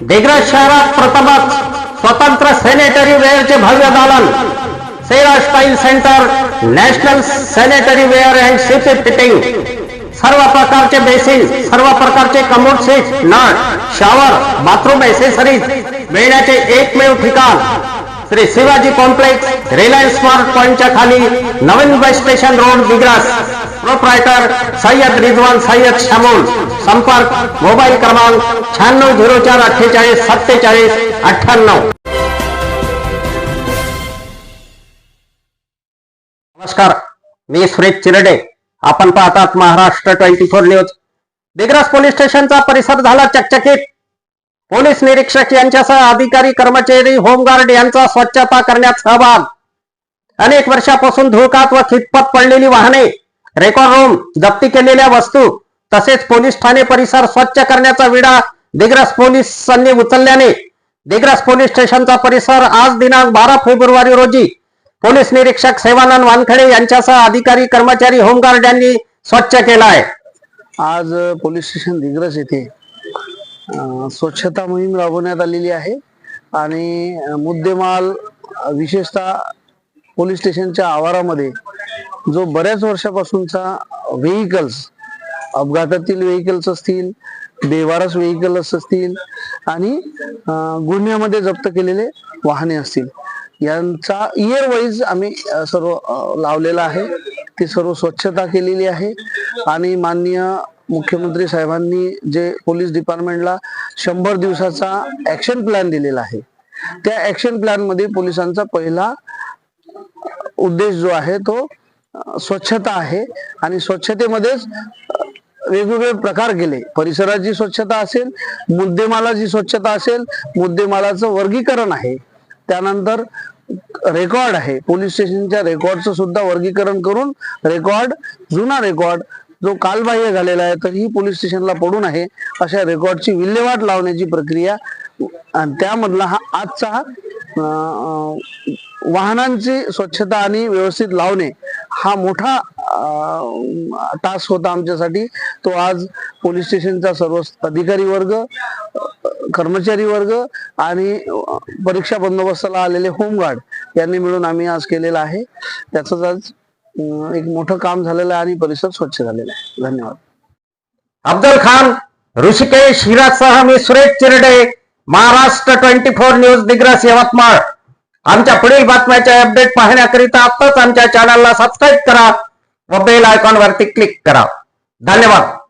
दिग्रज शहरात प्रथमच स्वतंत्र सॅनिटरी वेअरचे भव्य दालन. Cera style centre national sanitary ware and city fitting. सर्व प्रकारचे बेसिन सर्व प्रकारचे कमोड सीट नळ शॉवर बाथरूम एसेसरीज मिळण्याचे एकमेव ठिकाण. श्री शिवाजी कॉम्प्लेक्स रिलायन्स स्मार्ट पॉइंटच्या खाली नवीन bus station road Digras. Proprietor Sayyad Rizwan Sayyad Shamol. संपर्क मोबाईल क्रमांक शहाण्णव झिरो चार अठ्ठेचाळीस सत्तेचाळीस अठ्ठ्याण्णव. नमस्कार मी सुरेश चिरडे. आपण पाहतात Maharashtra twenty four news. Digras police स्टेशनचा परिसर झाला चकचकीत. पोलीस निरीक्षक यांच्यासह अधिकारी कर्मचारी होमगार्ड यांचा स्वच्छता करण्यात सहभाग. अनेक वर्षापासून धुळकात व खितपत पडलेली वाहने रेकॉर्ड रूम जप्ती केलेल्या वस्तू तसेच पोलीस ठाणे परिसर स्वच्छ करण्याचा विडा दिग्रस पोलिसांनी उचलल्याने दिग्रस पोलीस स्टेशनचा परिसर आज दिनांक बारा फेब्रुवारी रोजी पोलीस निरीक्षक सेवानंद वानखडे यांच्यासह अधिकारी कर्मचारी होमगार्ड यांनी स्वच्छ केला आहे. आज पोलीस स्टेशन दिग्रस येथे स्वच्छता मोहीम राबवण्यात आलेली आहे. आणि मुद्देमाल विशेषतः पोलीस स्टेशनच्या आवारामध्ये जो बऱ्याच वर्षापासूनचा व्हेकल्स अपघातातील व्हेकल्स असतील बेवारस व्हेकल्स असतील आणि गुन्ह्यामध्ये जप्त केलेले वाहने असतील. यांचा इयर वाईज आम्ही सर्व लावलेला आहे. ती सर्व स्वच्छता केलेली आहे. आणि माननीय मुख्यमंत्री साहेबांनी जे पोलीस डिपार्टमेंटला शंभर दिवसाचा ऍक्शन प्लॅन दिलेला आहे. त्या ऍक्शन प्लॅनमध्ये पोलिसांचा पहिला उद्देश जो आहे तो स्वच्छता आहे आणि स्वच्छतेमध्येच वेगवेगळे प्रकार केले. परिसराची स्वच्छता असेल मुद्देमालाची स्वच्छता असेल मुद्देमालाचं वर्गीकरण आहे. त्यानंतर रेकॉर्ड आहे. पोलीस स्टेशनच्या रेकॉर्डचं सुद्धा वर्गीकरण करून रेकॉर्ड जुना रेकॉर्ड जो कालबाह्य झालेला आहे तरीही पोलीस स्टेशनला पडून आहे अशा रेकॉर्डची विल्हेवाट लावण्याची प्रक्रिया आणि त्यामधला हा आजचा हा, वाहनांची स्वच्छता आणि व्यवस्थित लावणे हा मोठा टास्क होता आमच्यासाठी. तो आज पोलीस स्टेशनचा सर्व अधिकारी वर्ग कर्मचारी वर्ग आणि परीक्षा बंदोबस्ताला आलेले होमगार्ड यांनी मिळून आम्ही आज केलेला आहे. त्याचाच आज एक मोठं काम झालेलं आहे आणि परिसर स्वच्छ झालेला आहे. धन्यवाद. अब्दुल खान ऋषिकेश हिरासह मी Suresh Chirde Maharashtra twenty four news Digras Yavatmal. आमच्या पुढील बातम्याचे अपडेट पाहण्याकरिता आत्ताच आमच्या चॅनलला सबस्क्राईब करा व बेल आयकॉन वरती क्लिक करा. धन्यवाद.